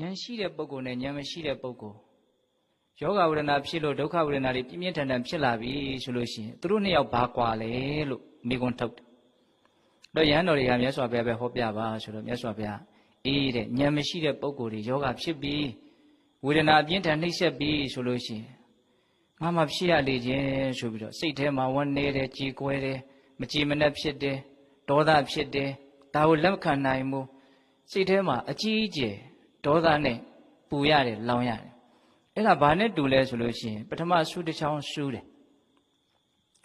ဉာဏ်ရှိတဲ့ပုဂ္ဂိုလ်နဲ့ဉာဏ်မရှိတဲ့ပုဂ္ဂိုလ်ယောဂဝေဒနာဖြစ်လို့ဒုက္ခဝေဒနာတွေပြင်းပြင်းထန်ထန်ဖြစ်လာပြီဆိုလို့ရှိရင်သူတို့နှစ်ယောက်ဘာကွာလဲလို့မိကွန်းထုတ်တယ်။တော့ရဟန်းတော်တွေကမြတ်စွာဘုရားပဲဟောပြပါဆိုတော့မြတ်စွာဘုရားအေးတဲ့ဉာဏ်မရှိတဲ့ပုဂ္ဂိုလ်တွေယောဂဖြစ်ပြီးဝေဒနာအပြင်းထန်နှိပ်စက်ပြီးဆိုလို့ရှိရင်ငါမှဖြစ်ရလေခြင်းဆိုပြီးတော့စိတ်ထဲမှာဝန်းနေတယ်ကြေကွဲတယ်မကြည်မနှက်ဖြစ်တယ်ဒေါသဖြစ်တယ်ဒါကိုလက်ခံနိုင်မှုစိတ်ထဲမှာအကြီးအကျယ် ဒေါသနဲ့ပူရတယ်လောင်ရတယ်အဲ့ဒါဘာနဲ့တူလဲဆိုလို့ရှိရင်ပထမဆူတစ်ချောင်းဆူတယ်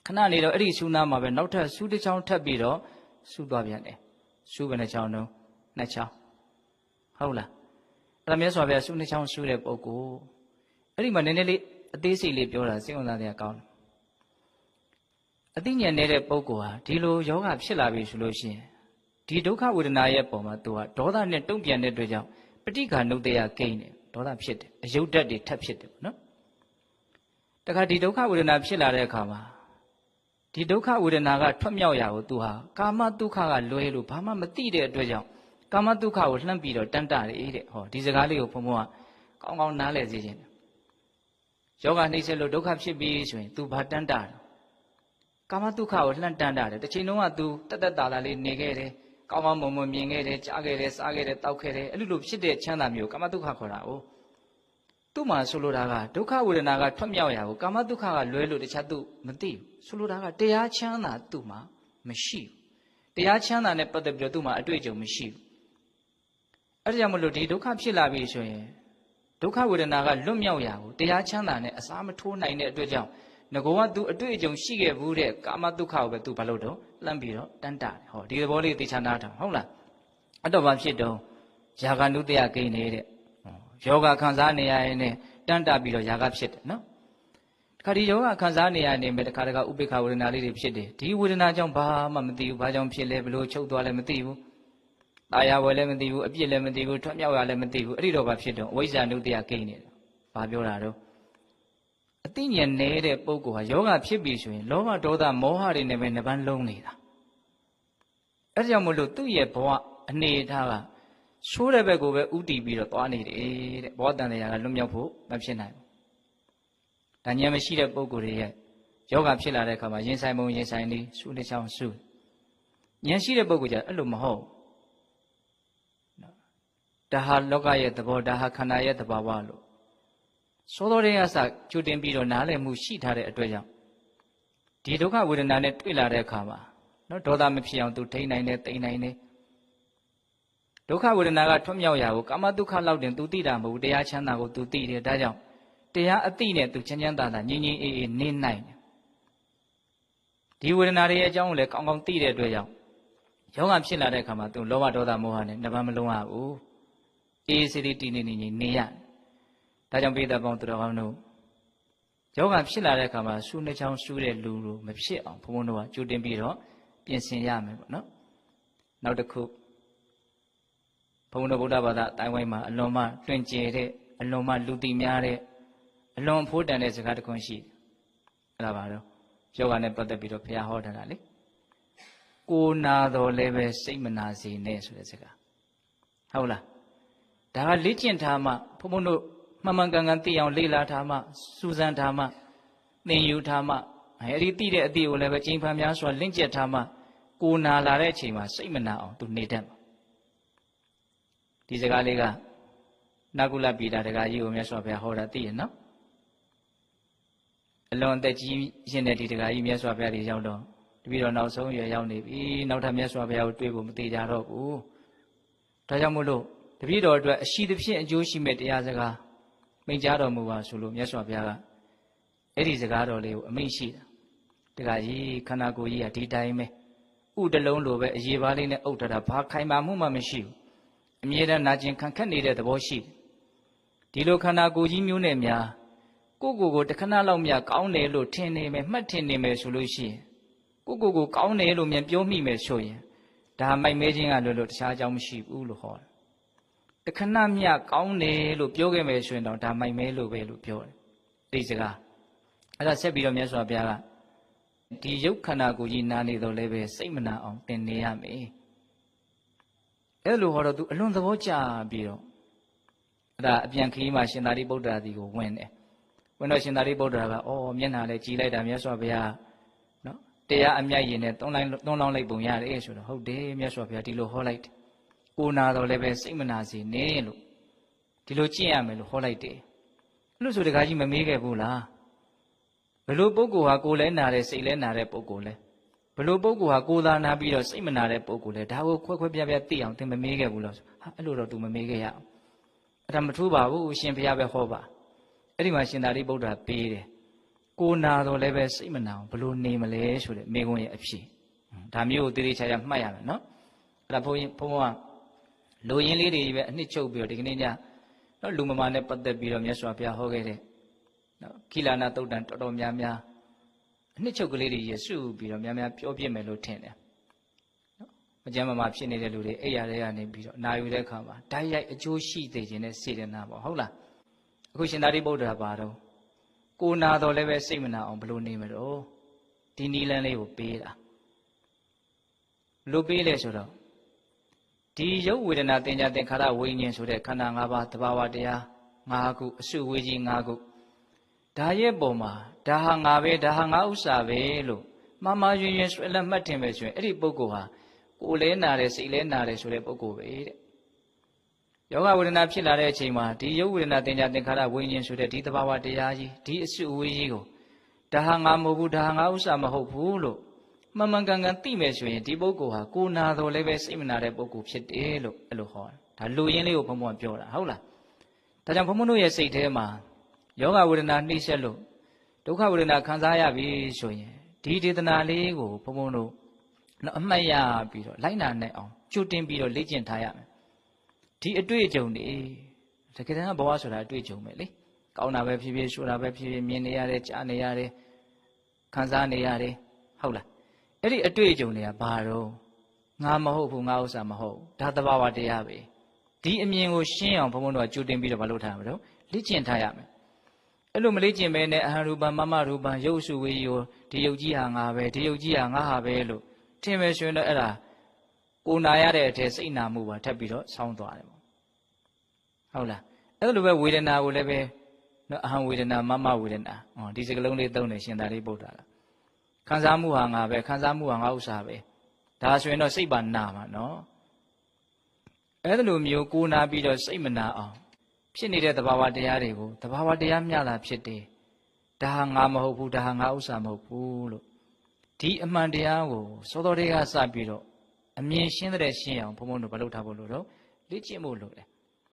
ခဏနေတော့အဲ့ဒီဆူနာမှာပဲနောက်ထပ်ဆူတစ်ချောင်းထပ်ပြီးတော့ဆူသွားပြန်တယ်ဆူဘယ်နှချောင်းတော့နှစ်ချောင်းဟုတ်လားအဲ့ဒါမြတ်စွာဘုရားဆူနှစ်ချောင်းဆူတဲ့ပုဂ္ဂိုလ်အဲ့ဒီမှာနည်းနည်းလေးအသေးစိတ်လေးပြောတာစိတ်ဝင်စားစရာကောင်းတယ်အသိဉာဏ်နေတဲ့ပုဂ္ဂိုလ်ဟာဒီလိုယောဂဖြစ်လာပြီဆိုလို့ရှိရင်ဒီဒုက္ခဝေဒနာရဲ့ပုံမှာသူကဒေါသနဲ့တုံ့ပြန်တဲ့အတွက်ကြောင့်ပ ဋိက္ခာနုတ္တယကိန်းတယ်ဒေါသဖြစ်တယ်အယုတ်ဓာတ်တွေထပ်ဖြစ်တယ်ပေါ့နော်တခါဒီဒုက္ခဝေဒနာဖြစ်လာတဲ့အခါမှာဒီဒုက္ခဝေဒနာကထွက်မြောက်ရာကိုသူဟာကာမဒုက္ခကလွဲလို့ဘာမှမသိတဲ့အတွက်ကြောင့်ကာမဒုက္ခကိုလှမ်းပြီးတော့တန်တတယ်တဲ့ဟောဒီစကားလေးကိုဘုံဘုံကကောင်းကောင်းနားလည်စေခြင်းယောဂနှိမ့်ဆက်လို့ဒုက္ခဖြစ်ပြီးဆိုရင် तू ဘာတန်တာလဲကာမဒုက္ခကိုလှမ်းတန်တာတယ်တစ်ချိန်လုံးက तू တက်တက်တာတာလေးနေခဲ့တယ် ကောင်းကောင်းမွန်မွန်မြင်ခဲ့တယ်ကြားခဲ့တယ်စားခဲ့တယ်တောက်ခဲ့တယ်အဲ့လိုလိုဖြစ်တဲ့ချမ်းသာမျိုးကာမဒုက္ခခေါ်တာ哦သူ့မှာဆိုလိုတာကဒုက္ခဝေဒနာကထွက်မြောက်ရာကိုကာမဒုက္ခကလွဲလို့တခြားသူမသိဘူးဆိုလိုတာကတရားချမ်းသာသူ့မှာမရှိဘူးတရားချမ်းသာနဲ့ပတ်သက်ပြီးတော့သူ့မှာအတွေ့အကြုံမရှိဘူးအဲ့ဒါကြောင့်မလို့ဒီဒုက္ခဖြစ်လာပြီဆိုရင်ဒုက္ခဝေဒနာကလွတ်မြောက်ရာကိုတရားချမ်းသာနဲ့အစားမထိုးနိုင်တဲ့အတွက်ကြောင့် ငကောက तू အတွေ့အကြုံရှိခဲ့ဘူးတဲ့ကာမဒုက္ခကိုပဲ तू ဘာလို့တော့လှမ်းပြီးတော့တန်းတာဟောဒီသဘောလေးသေချာနားထောင်ဟုတ်လားအဲ့တော့ဘာဖြစ်တော့ယာဂနုတ္တယကိန်းနေတဲ့ယောဂခံစားနေရရင်တန်းတာပြီးတော့ယာဂဖြစ်တယ်နော်တခါဒီယောဂခံစားနေရနေမယ်တခါတခါဥပိ္ပခဝေဒနာလေးတွေဖြစ်တယ်ဒီဝေဒနာကြောင့်ဘာမှမသိဘူးဘာကြောင့်ဖြစ်လဲဘလို့ချုပ်သွားလဲမသိဘူးတာယာဝယ်လည်းမသိဘူးအပြစ်လည်းမသိဘူးထွက်မြောက်ရလည်းမသိဘူးအဲ့ဒီတော့ဘာဖြစ်တော့အဝိဇ္ဇာနုတ္တယကိန်းနေတာဘာပြောတာတော့ အသိဉာဏ်နေတဲ့ပုဂ္ဂိုလ်ဟာယောဂဖြစ်ပြီဆိုရင်လောဘဒေါသမောဟတွေနဲ့ပဲနှပန်းလုံးနေတာအဲဒါကြောင့်မလို့သူ့ရဲ့ဘဝအနေထားကဆိုးတဲ့ဘက်ကိုပဲဥတည်ပြီးတော့သွားနေတယ်တဲ့ဘောတန်တရားကလွတ်မြောက်ဖို့မဖြစ်နိုင်ဘူး။ဒါဉာဏ်မရှိတဲ့ပုဂ္ဂိုလ်တွေရဲ့ယောဂဖြစ်လာတဲ့အခါမှာရင်ဆိုင်ပုံရင်ဆိုင်လေးဆူတစ်ချောင်းဆူဉာဏ်ရှိတဲ့ပုဂ္ဂိုလ်ကျအဲ့လိုမဟုတ်ဒါဟာလောကရဲ့သဘောဒါဟာခန္ဓာရဲ့သဘာဝလို့ စောစောတည်းကစကြိုတင်ပြီးတော့နားလည်မှုရှိထားတဲ့အတွက်ကြောင့်ဒီဒုက္ခဝေဒနာနဲ့တွေ့လာတဲ့အခါမှာနော်ဒေါသမဖြစ်အောင်သူထိန်းနိုင်တယ်တိမ်နိုင်တယ်ဒုက္ခဝေဒနာကထွတ်မြောက်ရာကိုကာမဒုက္ခလောက်တင်သူသိတာမဟုတ်ဘူးတရားချမ်းသာကိုသူသိတယ်ဒါကြောင့်တရားအသိနဲ့သူချမ်းချမ်းသာသာငြိမ်ငြိမ်အေးအေးနေနိုင်တယ်ဒီဝေဒနာတွေရဲ့အကြောင်းကိုလည်းကောင်းကောင်းသိတဲ့အတွက်ကြောင့်ယောဂဖြစ်လာတဲ့အခါမှာသူလောဘဒေါသမောဟနဲ့နှပမ်းမလုံးရဘူးအေးစေးတည်နေနေနေရတယ် ဒါကြောင့်ပိဿပေါင်းသူတော်ကောင်းတို့ယောဂဖြစ်လာတဲ့အခါမှာရှုနှစ်ချောင်းရှုတဲ့လူလိုမဖြစ်အောင်ဘုန်းဘုန်းတို့ကကြိုတင်ပြီးတော့ပြင်ဆင်ရမယ်ပေါ့နော်နောက်တစ်ခုဘုန်းတော်ဗုဒ္ဓဘာသာအတိုင်းဝိုင်းမှာအလွန်မှတွင်ကျယ်တဲ့အလွန်မှလူသိများတဲ့အလွန်ဖိုးတန်တဲ့စကားတစ်ခွန်းရှိတယ်အဲ့ဒါပါတော့ယောဂနဲ့ပတ်သက်ပြီးတော့ဘုရားဟောထားတာလေကိုနာတော်လည်းပဲစိတ်မနာစေနဲ့ဆိုတဲ့စကားဟုတ်လားဒါကလေ့ကျင့်ထားမှဘုန်းဘုန်းတို့ မှန်မှန်ကန်ကန်သိအောင်လေ့လာထားမှစူးစမ်းထားမှသင်ယူထားမှအဲဒီသိတဲ့အသည့်ကိုလည်းပဲချိန်ဖန်များစွာလင့်ကျက်ထားမှကိုနာလာတဲ့အချိန်မှာစိတ်မနာအောင်သူနေတတ်မှာဒီစကားလေးကနာကုလပိတာတကာကြီးကိုမြတ်စွာဘုရားဟောတာသိရနော်အလွန်အသက်ကြီးရင်တဲ့ဒီတကာကြီးမြတ်စွာဘုရားကြီးရောက်တော့တပည့်တော်နောက်ဆုံးရွယ်ရောက်နေပြီနောက်ထပ်မြတ်စွာဘုရားကိုတွေ့ဖို့မသေးကြတော့ဘူးဒါကြောင့်မို့လို့တပည့်တော်အတွက်အရှိသဖြင့်အကျိုးရှိမဲ့တရားစကား မိန့်ကြားတော်မူပါဆိုလို့မြတ်စွာဘုရားကအဲ့ဒီစကားတော်လေးကိုအမိန့်ရှိတာတခါကြီးခန္ဓာကိုယ်ကြီးကဒီတိုင်းပဲဥတလုံးလိုပဲအရေးပါးလေးနဲ့အုပ်ထားတာဘာခိုင်မာမှုမှမရှိဘူးအမြဲတမ်းနာကျင်ခံခက်နေတဲ့သဘောရှိတယ်ဒီလိုခန္ဓာကိုယ်ကြီးမျိုးနဲ့များကိုကိုကိုတခဏလောက်များကောင်းတယ်လို့ထင်နေမယ်မှတ်ထင်နေမယ်ဆိုလို့ရှိရင်ကိုကိုကိုကောင်းတယ်လို့မြန်ပြောမိမယ်ဆိုရင်ဒါမိုက်မဲခြင်းကလွယ်လို့တခြားအကြောင်းမရှိဘူးလို့ဟောတယ် တခဏမြကောင်းတယ်လို့ပြောခဲ့မယ်ဆိုရင်တော့ဒါမိုက်မဲလို့ပဲလို့ပြောတယ်ဒီစကားအဲ့ဒါဆက်ပြီးတော့မြတ်စွာဘုရားကဒီရုပ်ခန္ဓာကိုယ်ကြီးနာနေတော့လည်းပဲစိတ်မနာအောင်သင်နေရမယ်အဲ့လိုဟောတော့ तू အလွန်သဘောကျပြီးတော့အဲ့ဒါအပြန်ခရီးမှာရှင်သာရိပုတ္တရာဒီကိုဝင်တယ်ဝင်တော့ရှင်သာရိပုတ္တရာကအော်မျက်နှာလည်းကြည်လိုက်တာမြတ်စွာဘုရားနော်တရားအမြတ်ရင်နဲ့သုံးလိုက်သုံးလောင်းလိုက်ပုံရတယ်ဆိုတော့ဟုတ်တယ်မြတ်စွာဘုရားဒီလိုဟောလိုက်တယ် ကိုနာတော့လည်းပဲစိတ်မနာစေနဲ့လို့ဒီလိုကျင့်ရမယ်လို့ဟောလိုက်တယ်အဲ့လို့ဆိုတခါကြီးမမေးခဲ့ဘူးလားဘလို့ပုဂ္ဂိုလ်ဟာကိုယ်လဲနာတယ်စိတ်လဲနာတဲ့ပုဂ္ဂိုလ်လဲဘလို့ပုဂ္ဂိုလ်ဟာကိုယ်သာနာပြီးတော့စိတ်မနာတဲ့ပုဂ္ဂိုလ်လဲဒါကိုခွဲခွဲပြားပြားသိအောင်သင်မမေးခဲ့ဘူးလားဟာအဲ့လိုတော့ तू မမေးခဲ့ရအောင်အဲ့ဒါမထူးပါဘူးရှင်ဘုရားပဲဟောပါအဲ့ဒီမှာရှင်သာရိပုတ္တရာပေးတယ်ကိုနာတော့လည်းပဲစိတ်မနာအောင်ဘလို့နေမလဲဆိုတဲ့မိကုံးရဲ့အဖြစ်ဒါမျိုးကိုတည်တည်ချာချာမှတ်ရမယ်နော်အဲ့ဒါဘုန်းကြီးဘုန်းဘုန်းက လိုရင်းလေးတွေပဲအနှစ်ချုပ်ပြီးတော့ဒီကနေ့ညနော်လူမမာနဲ့ပတ်သက်ပြီးတော့မြတ်စွာဘုရားဟောခဲ့တဲ့နော်ခိလာနာတုတ်တန်တော်တော်များများအနှစ်ချုပ်ကလေးတွေရစုပြီးတော့များများပြောပြမယ်လို့ထင်တယ်နော်မကြမ်းမမာဖြစ်နေတဲ့လူတွေအဲ့ရတဲ့ကနေပြီးတော့နာယူတဲ့အခါမှာဓာတ်ရိုက်အကျိုးရှိသေးခြင်းနဲ့စေတနာပေါ့ဟုတ်လားအခုရှင်သာရိပုတ္တရာပါတော့ကိုနာတော်လည်းပဲစိတ်မနာအောင်ဘလို့နေမလို့ဒီနီလန်းလေးကိုပေးတာလို့ပေးလဲဆိုတော့ ဒီရုပ်ဝေဒနာသင်္ကြန်သင်္ခါရဝိညာဉ်ဆိုတဲ့ခန္ဓာ၅ပါးတဘာဝတရား၅ခုအစုဝေးကြီး၅ခုဒါရဲ့ပုံမှာဒါဟာငါပဲဒါဟာငါဥစ္စာပဲလို့မမယွင်ယွင်ဆွဲလက်မှတ်တင်ပဲဆိုရင်အဲ့ဒီပုဂ္ဂိုလ်ဟာကိုယ်လဲနာတယ်စိတ်လဲနာတယ်ဆိုတဲ့ပုဂ္ဂိုလ်ပဲတဲ့ယောဂဝေဒနာဖြစ်လာတဲ့အချိန်မှာဒီရုပ်ဝေဒနာသင်္ကြန်သင်္ခါရဝိညာဉ်ဆိုတဲ့ဒီတဘာဝတရားကြီးဒီအစုဝေးကြီးကိုဒါဟာငါမဟုတ်ဘူးဒါဟာငါဥစ္စာမဟုတ်ဘူးလို့ မှန်မှန်ကန်ကန်သိမယ်ဆိုရင်ဒီပုဂ္ဂိုလ်ဟာကိုနာတော်လည်းပဲစိတ်မနာတဲ့ပုဂ္ဂိုလ်ဖြစ်တယ်လို့အဲ့လိုဟောတာဒါလူရင်းလေးကိုဘုံဘုံပြောတာဟုတ်လားဒါကြောင့်ဘုံဘုံတို့ရဲ့စိတ်ထဲမှာယောဂဝေဒနာနှိမ့်ဆက်လို့ဒုက္ခဝေဒနာခံစားရပြီဆိုရင်ဒီဒေသနာလေးကိုဘုံဘုံတို့နော်အမှတ်ရပြီးတော့လိုက်နာနိုင်အောင်ကြိုတင်ပြီးတော့လေ့ကျင့်ထားရမယ်ဒီအတွေ့အကြုံတွေတကယ်တမ်းဘဝဆိုတာအတွေ့အကြုံပဲလေကောင်းတာပဲဖြစ်ဖြစ်ဆိုတာပဲဖြစ်ဖြစ်မြင်နေရတယ်ကြားနေရတယ်ခံစားနေရတယ်ဟုတ်လား အဲ့ဒီအတွေ့အကြုံတွေကဘာတော့ငါမဟုတ်ဘူးငါဥစ္စာမဟုတ်ဒါသဘာဝတရားပဲဒီအမြင်ကိုရှင်းအောင်ဘုံဘုံတို့ကကြိုတင်ပြီးတော့မလုပ်ထားမှာတော့လေ့ကျင့်ထားရမယ်အဲ့လိုမလေ့ကျင့်ပဲနဲ့အဟံရူပံမမရူပံရုပ်စုဝေယောဒီရုပ်ကြီးဟာငါပဲဒီရုပ်ကြီးဟာငါဟာပဲလို့ထင်မယ်ဆိုရင်တော့အဲ့ဒါကိုနာရတဲ့အထက်စိတ်နာမှုပါထပ်ပြီးတော့ဆောင်းသွားတယ်ပေါ့ဟုတ်လားအဲ့လိုပဲဝေဒနာကိုလည်းပဲနော်အဟံဝေဒနာမမဝေဒနာဟောဒီစကလုံးလေးသုံးတယ်ရှင်သာရိပုတ္တရာ ခံစားမှုဟာငါပဲခံစားမှုဟာငါဥစ္စာပဲဒါဆိုရင်တော့စိတ်ပါနာမှာနော်အဲ့လိုမျိုးကိုနာပြီးတော့စိတ်မနာအောင်ဖြစ်နေတဲ့သဘာဝတရားတွေကိုသဘာဝတရားမျှတာဖြစ်တယ်ဒါဟာငါမဟုတ်ဘူးဒါဟာငါဥစ္စာမဟုတ်ဘူးလို့ဒီအမှန်တရားကိုစောတော်တွေကစပြီးတော့အမြင်ရှင်းတဲ့ရှင်းအောင်ဘုံဘုံတို့မလုပ်ထားဖို့လို့တော့လေ့ကျင့်ဖို့လိုတယ်